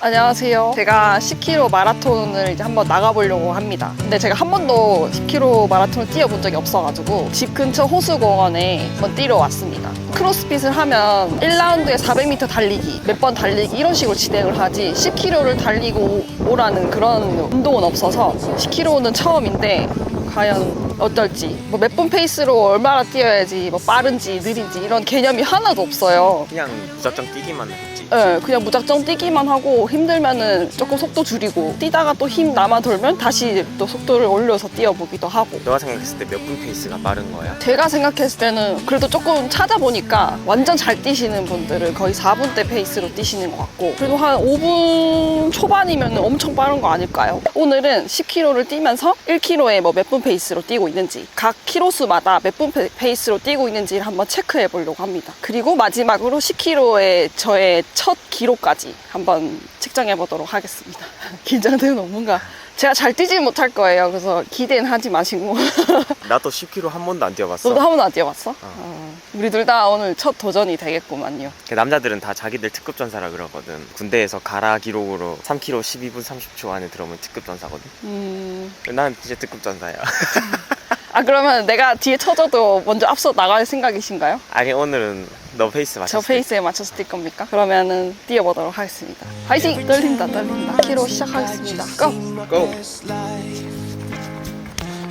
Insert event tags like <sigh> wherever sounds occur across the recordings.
안녕하세요. 제가 10km 마라톤을 이제 한번 나가보려고 합니다. 근데 제가 한 번도 10km 마라톤을 뛰어본 적이 없어가지고 집 근처 호수공원에 한번 뛰러 왔습니다. 크로스핏을 하면 1라운드에 400m 달리기, 몇 번 달리기 이런 식으로 진행을 하지 10km를 달리고 오라는 그런 운동은 없어서 10km는 처음인데 과연 어떨지 뭐 몇 분 페이스로 얼마나 뛰어야지 뭐 빠른지 느린지 이런 개념이 하나도 없어요. 그냥 무작정 뛰기만 했지. 네, 그냥 무작정 뛰기만 하고 힘들면은 조금 속도 줄이고 뛰다가 또 힘 남아 돌면 다시 또 속도를 올려서 뛰어보기도 하고 너가 생각했을 때 몇 분 페이스가 빠른 거야? 제가 생각했을 때는 그래도 조금 찾아보니까 완전 잘 뛰시는 분들은 거의 4분대 페이스로 뛰시는 것 같고 그래도 한 5분 초반이면 엄청 빠른 거 아닐까요? 오늘은 10km를 뛰면서 1km에 뭐 몇 분 페이스로 뛰고 있는지 각 키로수마다 몇 분 페이스로 뛰고 있는지를 한번 체크해 보려고 합니다. 그리고 마지막으로 10km의 저의 첫 기록까지 한번 측정해 보도록 하겠습니다. <laughs> 긴장되는 뭔가 제가 잘 뛰지 못할 거예요. 그래서 기대는 하지 마시고. <laughs> 나도 10km 한 번도 안 뛰어봤어. 너도 한 번도 안 뛰어봤어? 어. 우리 둘 다 오늘 첫 도전이 되겠구만요. 그 남자들은 다 자기들 특급 전사라 그러거든. 군대에서 가라 기록으로 3km 12분 30초 안에 들어오면 특급 전사거든. 음. 난 이제 특급 전사야. <laughs> 아, 그러면 내가 뒤에 쳐져도 먼저 앞서 나갈 생각이신가요? 아니 오늘은 너 페이스 저 맞췄어. 페이스에 맞춰서 뛸 겁니까? 그러면은 뛰어보도록 하겠습니다. 화이팅! 떨린다, 떨린다. 키로 시작하겠습니다. 고! 고!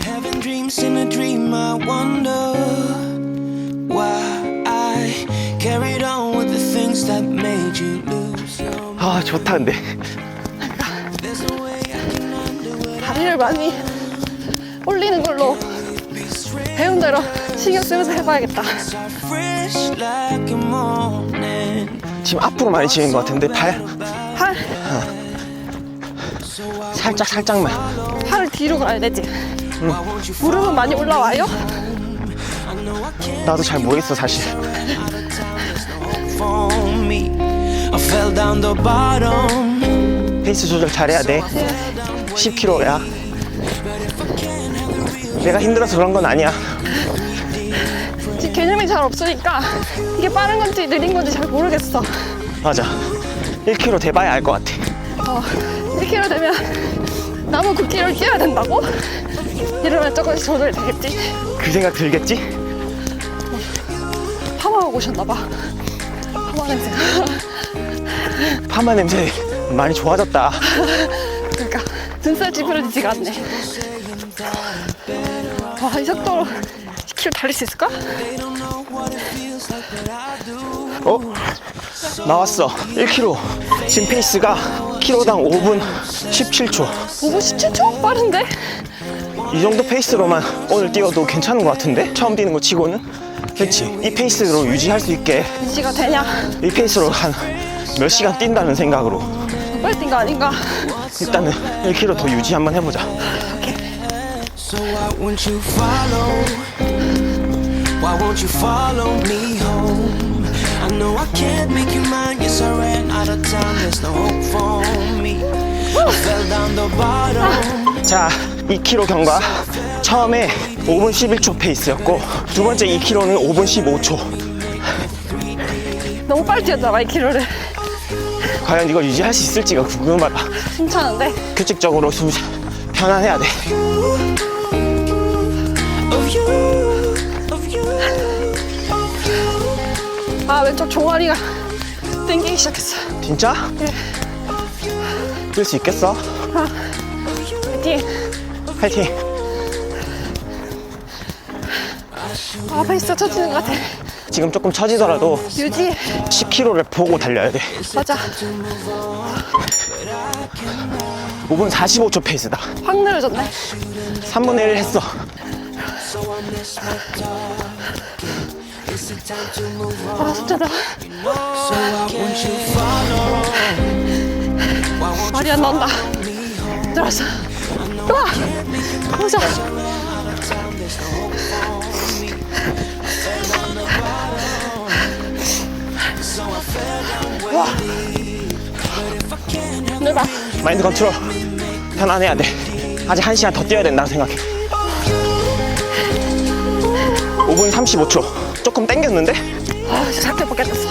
Having dreams in a dream, I wonder why I carried on with the things that made you lose your mind. 아 좋다 근데. There's no way I can undo it. 다리를 많이 올리는 걸로 배운 대로 <laughs> 신경 쓰면서 해봐야겠다. 지금 앞으로 많이 치는 것 같은데 팔 팔, 살짝 살짝만 팔을 뒤로 가야 되지. 무릎은 많이 올라와요? 나도 잘 모르겠어 사실. 페이스 조절 잘해야 돼 10km야 내가 힘들어서 그런 건 아니야 지금 개념이 잘 없으니까 이게 빠른 건지 느린 건지 잘 모르겠어. 맞아 1km 돼봐야 알 것 같아 어, 1km 되면 남은 9km를 뛰어야 된다고? 이러면 조금씩 조절이 되겠지? 그 생각 들겠지? 파마하고 오셨나봐. 파마 냄새가. 파마 냄새 많이 좋아졌다 그러니까 등살 찌푸려지지가 않네. 와, 이 속도로 10km 달릴 수 있을까? 어? 나왔어 1km 지금 페이스가 키로당 5분 17초 5분 17초? 빠른데? 이 정도 페이스로만 오늘 뛰어도 괜찮은 것 같은데? 처음 뛰는 거 치고는 그렇지 이 페이스로 유지할 수 있게 유지가 되냐? 이 페이스로 한 몇 시간 뛴다는 생각으로 빨리 뛴 거 아닌가? 일단은 1km 더 유지 한번 해보자 So why won't you follow? Why won't you follow me home? I know I can't make you mine. Yes, I ran out of time. There's no hope for me. I fell down the bottom. 자 2km 경과 처음에 5분 11초 페이스였고 두 번째 2km는 5분 15초 너무 빨리 뛰었잖아, 2km를. 과연 이걸 유지할 수 있을지가 궁금하다 괜찮은데? 규칙적으로 숨 편안해야 돼 아, 왼쪽 종아리가 땡기기 시작했어. 진짜? 뛸 수 있겠어? 파이팅! 파이팅 아, 페이스가 쳐지는 것 같아. 지금 조금 처지더라도 유지. 10km를 보고 달려야 돼 맞아. 5분 45초 페이스다 확 늘어졌네. 3분의 1 했어 아, 진짜다. So why won't you follow? Why won't 말이 안 나온다. 들어왔어. 와! 보자. 와. 힘들다. 마인드 컨트롤 편안해야 돼 아직 1시간 더 뛰어야 된다고 생각해 5분 35초 조금 땡겼는데 아, 진짜 작게 먹겠어.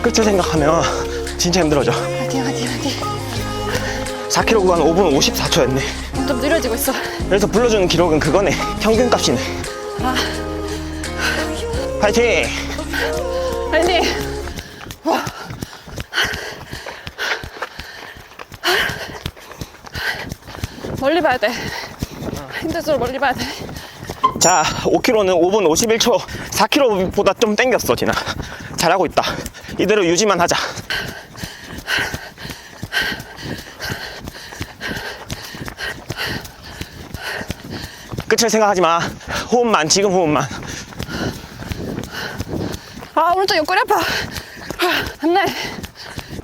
끝을 생각하면 진짜 힘들어져. 화이팅, 화이팅, 화이팅. 4km 구간 5분 54초였네. 좀 느려지고 있어. 그래서 불러주는 기록은 그거네. 평균 값이네. 파이팅! 화이팅! 와. 멀리 봐야 돼. 힘들수록 멀리 봐야 돼. 자, 5km는 5분 51초. 4km보다 좀 땡겼어, 진아. 잘하고 있다. 이대로 유지만 하자. 끝을 생각하지 마. 호흡만, 지금 호흡만. 아, 오른쪽 옆구리 아파. 안 돼.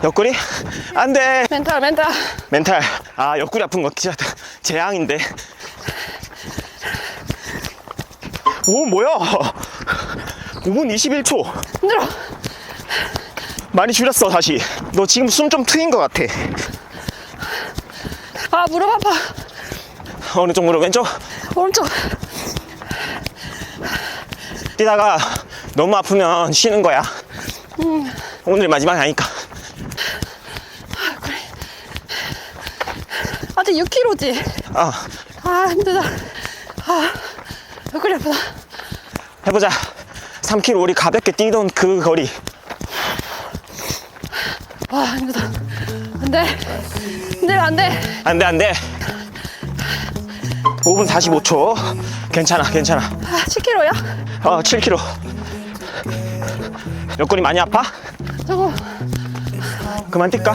옆구리? 안 돼. 멘탈, 멘탈. 멘탈. 아, 옆구리 아픈 거 진짜 재앙인데. 오, 뭐야? 5분 21초. 힘들어. 많이 줄였어, 다시. 너 지금 숨 좀 트인 것 같아. 아, 무릎 아파. 어느 쪽 무릎 왼쪽? 오른쪽. 뛰다가 너무 아프면 쉬는 거야. 오늘 마지막이 아니까. 아직 6kg지. 아, 아, 힘들다. 아, 옆구리 아프다. 해보자. 3km 우리 가볍게 뛰던 그 거리. 아, 힘들다. 안 돼. 힘들면 안 돼. 안 돼, 안 돼. 5분 45초. 괜찮아, 괜찮아. 아, 10kg야? 어, 7km. 옆구리 많이 아파? 저거, 그만 뛸까?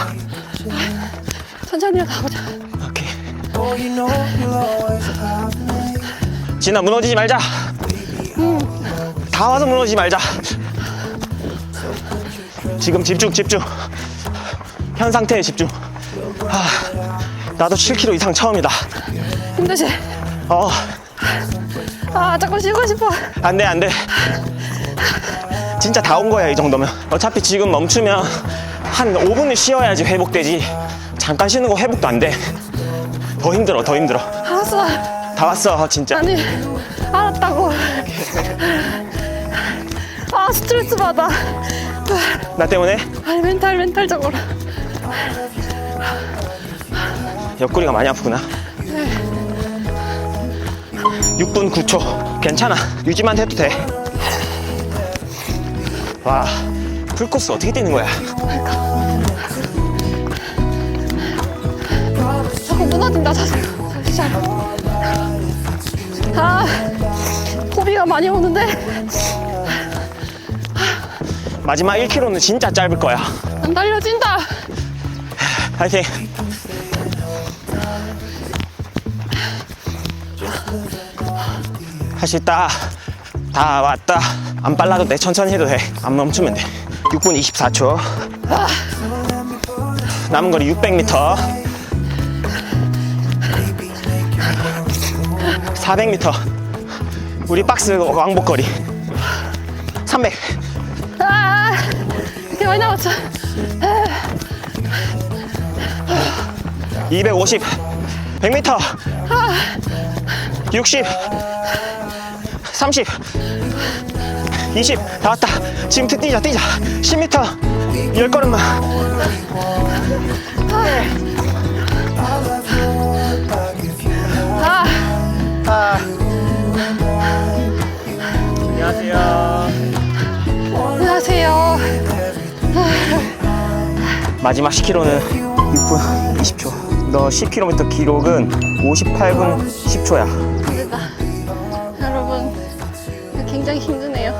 천천히 가보자. 오케이. 진아, 무너지지 말자. 다 와서 무너지지 말자. 지금 집중, 집중. 현 상태에 집중. 아, 나도 7km 이상 처음이다. 힘드시. 어, 아, 조금 쉬고 싶어. 안 돼, 안 돼. 진짜 다 온 거야, 이 정도면. 어차피 지금 멈추면 한 5분을 쉬어야지 회복되지. 잠깐 쉬는 거 회복도 안 돼. 더 힘들어, 더 힘들어. 알았어. 다 왔어, 진짜. 아니, 알았다고. 아, 스트레스 받아. 나 때문에 아니, 멘탈, 멘탈적으로. 옆구리가 많이 아프구나. 6분 9초. 괜찮아. 유지만 해도 돼. 와, 풀코스 어떻게 뛰는 거야? 자꾸 무너진다, 자세. 아, 호비가 많이 오는데 마지막 1km는 진짜 짧을 거야. 안 달려진다. 파이팅. 할 수 있다. 다 왔다. 안 빨라도 돼. 천천히 해도 돼. 안 멈추면 돼. 6분 24초. 남은 거리 600m. 400m. 우리 박스 왕복거리. 300. 아, 이렇게 많이 남았어. 250, 100m, 60, 30, 20, 다 왔다. 지금 뛰자, 뛰자. 10m, 10걸음만. 마지막 10km는 6분 20초. 너 10km 기록은 58분 10초야. 여러분, 굉장히 힘드네요.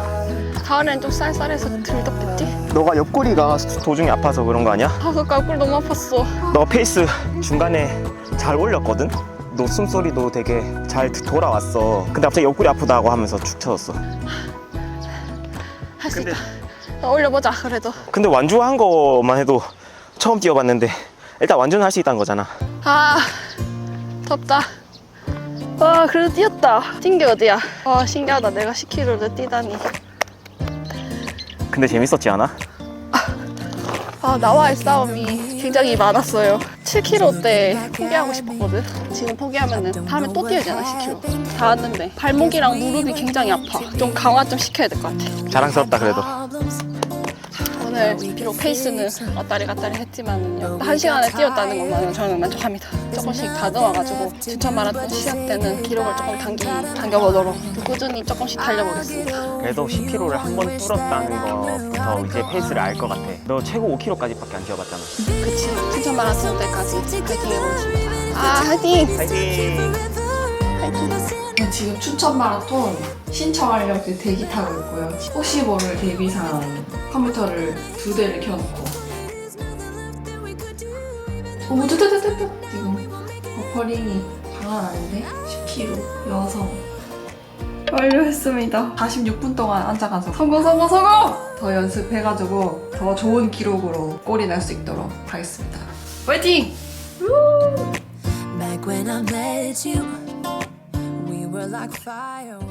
가을엔 좀 쌀쌀해서 덜 덥겠지? 너가 옆구리가 도중에 아파서 그런 거 아니야? 아, 그 깔꿀 너무 아팠어. 너 페이스 중간에 잘 올렸거든? 너 숨소리도 되게 잘 돌아왔어. 근데 갑자기 옆구리 아프다고 하면서 축 처졌어. 할 수 근데- 있다. 올려보자, 그래도. 근데 완주한 거만 해도 처음 뛰어봤는데 일단 완주는 할 수 있다는 거잖아. 아, 덥다. 와, 그래도 뛰었다. 뛴 게 어디야? 와, 신기하다. 내가 10km를 뛰다니. 근데 재밌었지 않아? 아, 나와의 싸움이 굉장히 많았어요. 7km 때 포기하고 싶었거든. 지금 포기하면은 다음에 또 뛰어야잖아, 10km. 다 왔는데 발목이랑 무릎이 굉장히 아파. 좀 강화 좀 시켜야 될 것 같아. 자랑스럽다 그래도. 아, 오늘 비록 페이스는 왔다리 갔다리 했지만요. 한 시간에 뛰었다는 것만으로 저는 만족합니다. 조금씩 다듬어가지고 추천 마라톤 시합 때는 기록을 조금 당기, 당겨보도록 꾸준히 조금씩 달려보겠습니다. 그래도 10km를 한 번 뚫었다는 것부터 이제 페이스를 알 것 같아. 너 최고 5km까지밖에 안 뛰어봤잖아. 그치. 추천 마라톤 때까지 파이팅 해보겠습니다. 아, 화이팅! 파이팅! 네, 지금 춘천 마라톤 신청하려고 대기 타고 있고요. 혹시 모를 대비상 컴퓨터를 두 대를 켜놓고. 오, 뜨뜨뜨뜨뜨. 지금 버퍼링이 장난 아닌데? 10kg 여성. 완료했습니다. 46분 동안 앉아가서 성공, 성공, 성공! 더 연습해가지고 더 좋은 기록으로 골이 날 수 있도록 하겠습니다. 화이팅! like fire.